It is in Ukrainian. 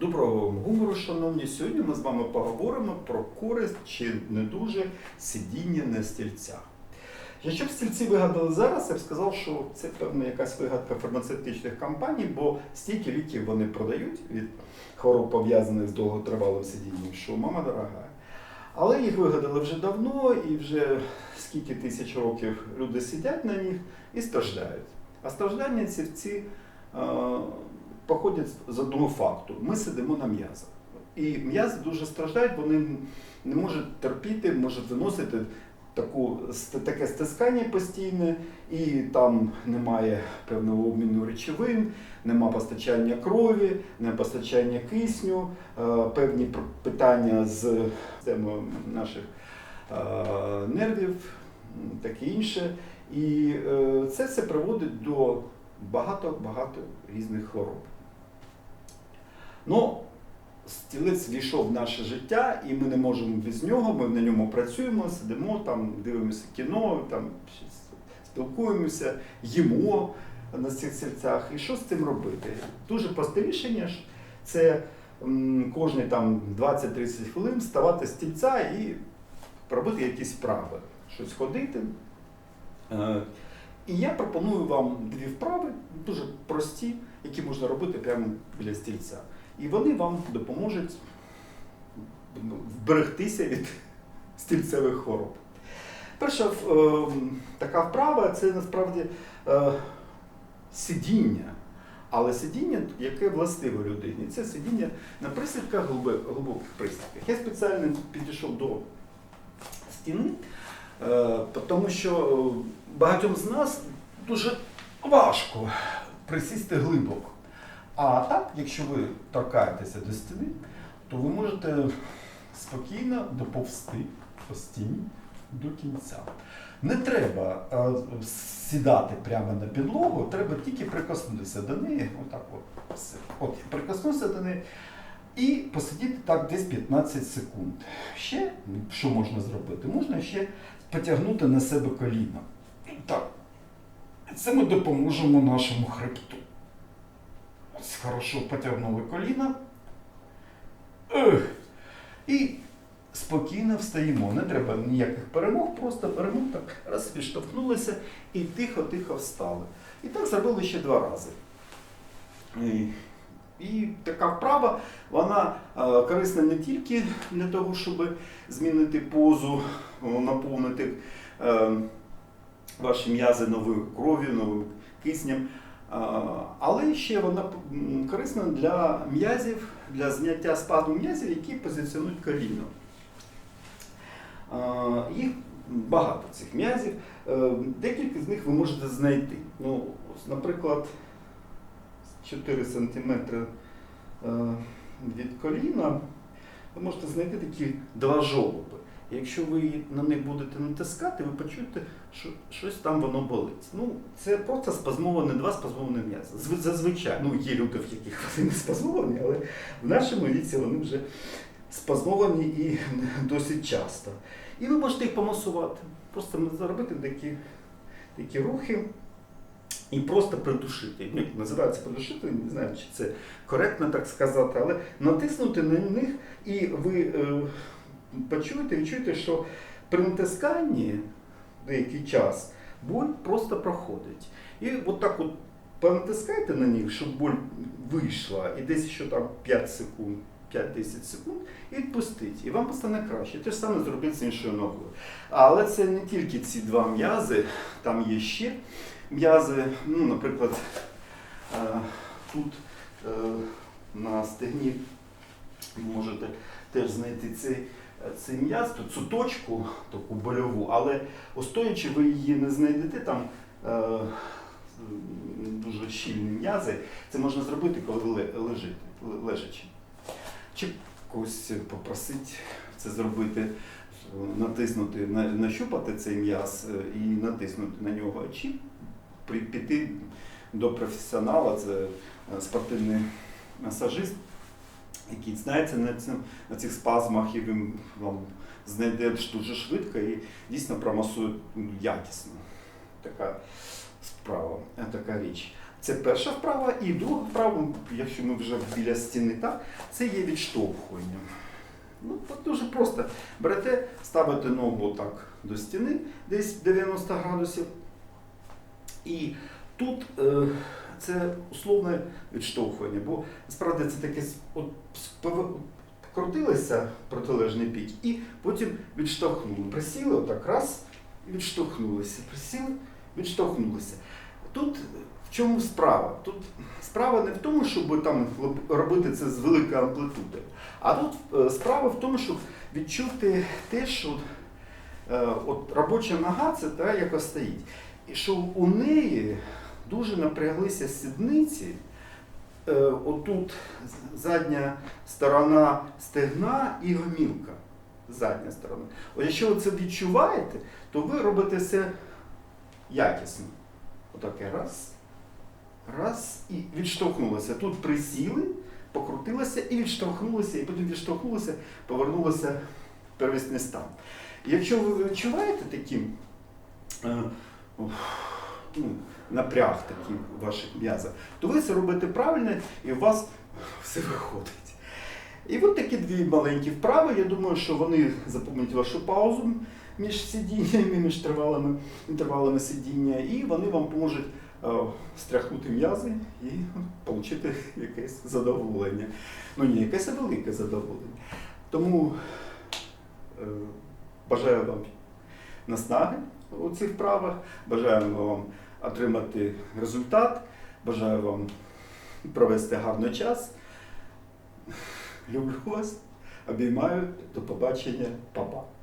Доброго вам гумору, шановні. Сьогодні ми з вами поговоримо про користь чи не дуже сидіння на стільцях. Якщо б стільці вигадали зараз, я б сказав, що це певна якась вигадка фармацевтичних компаній, бо стільки ліків вони продають від хвороб пов'язаних з довготривалим сидінням, що мама дорога. Але їх вигадали вже давно, і вже скільки тисяч років люди сидять на них і страждають. А страждання ці, походять з одного факту. Ми сидимо на м'язах. І м'язи дуже страждають, вони не можуть терпіти, можуть виносити таку, таке стискання постійне, і там немає певного обміну речовин, нема постачання крові, немає постачання кисню, е, певні питання з системою наших е, нервів, таке інше. І е, це все приводить до багато-багато різних хвороб. Ну, стілець війшов в наше життя, і ми не можемо без нього, ми на ньому працюємо, сидимо, там, дивимося кіно, там, спілкуємося, їмо на цих стільцях. І що з цим робити? Дуже просте рішення ж це кожні там 20-30 хвилин вставати з стільця і робити якісь вправи, щось ходити. Е, І я пропоную вам дві вправи, дуже прості, які можна робити прямо біля стільця. І вони вам допоможуть вберегтися від стільцевих хвороб. Перша е, така вправа це насправді е, сидіння. Але сидіння, яке властиве людині, це сидіння на присідках, глибоких присідках. Я спеціально підійшов до стіни, е, тому що багатьом з нас дуже важко присісти глибоко. А так, якщо ви торкаєтеся до стіни, то ви можете спокійно доповзти по стіні до кінця. Не треба е, сідати прямо на підлогу, треба тільки прикоснутися до неї. Отак от. От, прикоснувся до неї і посидіти так десь 15 секунд. Ще що можна зробити? Можна ще потягнути на себе коліна. Так. Це ми допоможемо нашому хребту. Хорошо потягнули коліна. І спокійно встаємо. Не треба ніяких перемог, просто перемог так раз підштовхнулися і тихо-тихо встали. І так зробили ще два рази. І, і така вправа, вона е, корисна не тільки для того, щоб змінити позу, наповнити е, ваші м'язи новою кров'ю, новим киснем. Але ще вона корисна для м'язів, для зняття спаду м'язів, які позиціонують коліно. Їх багато цих м'язів. Е, Декілька з них ви можете знайти. Ну, наприклад, 4 см від коліна ви можете знайти такі два жолоби. Якщо ви на них будете натискати, ви почуєте, що щось там воно болить. Ну, це просто спазмовані, два спазмовані м'язи. Зазвичай, ну є люди, в яких вони не спазмовані, але в нашому віці вони вже спазмовані і досить часто. І ви можете їх помасувати. Просто зробити такі, такі рухи і просто придушити. Ну, як Називається придушити, не знаю, чи це коректно так сказати, але натиснути на них і ви е, почуєте, відчуєте, що при натисканні деякий час боль просто проходить. І от так от понатискайте на них, щоб боль вийшла, і десь ще там 5 секунд, 5-10 секунд, і відпустіть. І вам стане краще. Те ж саме зробіть з іншою ногою. Але це не тільки ці два м'язи, там є ще м'язи, ну, наприклад, е, тут е, на стегні ви можете теж знайти цей м'яз, тут цю точку таку больову, але остоячи ви її не знайдете там. е, Дуже щільні м'язи, це можна зробити, коли лежите, лежачи. Чи когось попросити це зробити, натиснути, нащупати цей м'яз е, і натиснути на нього, чи піти до професіонала, це е, спортивний масажист, який знається на, цим, на цих спазмах і він вам знайде дуже швидко і дійсно промасує якісно. Така справа, е, така річ. Це перша вправа, і друга вправа, якщо ми вже біля стіни, так, це є відштовхування. Ну, дуже просто. Берете, ставите ногу так до стіни, десь 90 градусів. І тут е, це условне відштовхування, бо справді це таке от, в протилежний бік і потім відштовхнули. Присіли отак раз відштовхнулися. Присіли, відштовхнулися. Тут в чому справа? Тут справа не в тому, щоб там робити це з великою амплитудою, а тут е, справа в тому, щоб відчути те, що е, от робоча нога це та, яка стоїть. І що у неї дуже напряглися сідниці. Е, отут задня сторона стегна і гомілка. Задня сторона. От якщо ви це відчуваєте, то ви робите це якісно. Отаке раз, раз і відштовхнулися. Тут присіли, покрутилися і відштовхнулися, і потім відштовхнулися, повернулися в первісний стан. Якщо ви відчуваєте таким е, уф, ну, напряг такий у ваших м'язах, то ви це робите правильно і у вас все виходить. І от такі дві маленькі вправи. Я думаю, що вони заповнять вашу паузу між сидіннями, між тривалими інтервалами сидіння, і вони вам поможуть е, стряхнути м'язи і отримати якесь задоволення. Ну ні, якесь а велике задоволення. Тому е, бажаю вам наснаги у цих вправах, бажаємо вам отримати результат, бажаю вам провести гарний час. Люблю вас, обіймаю, до побачення, па-па.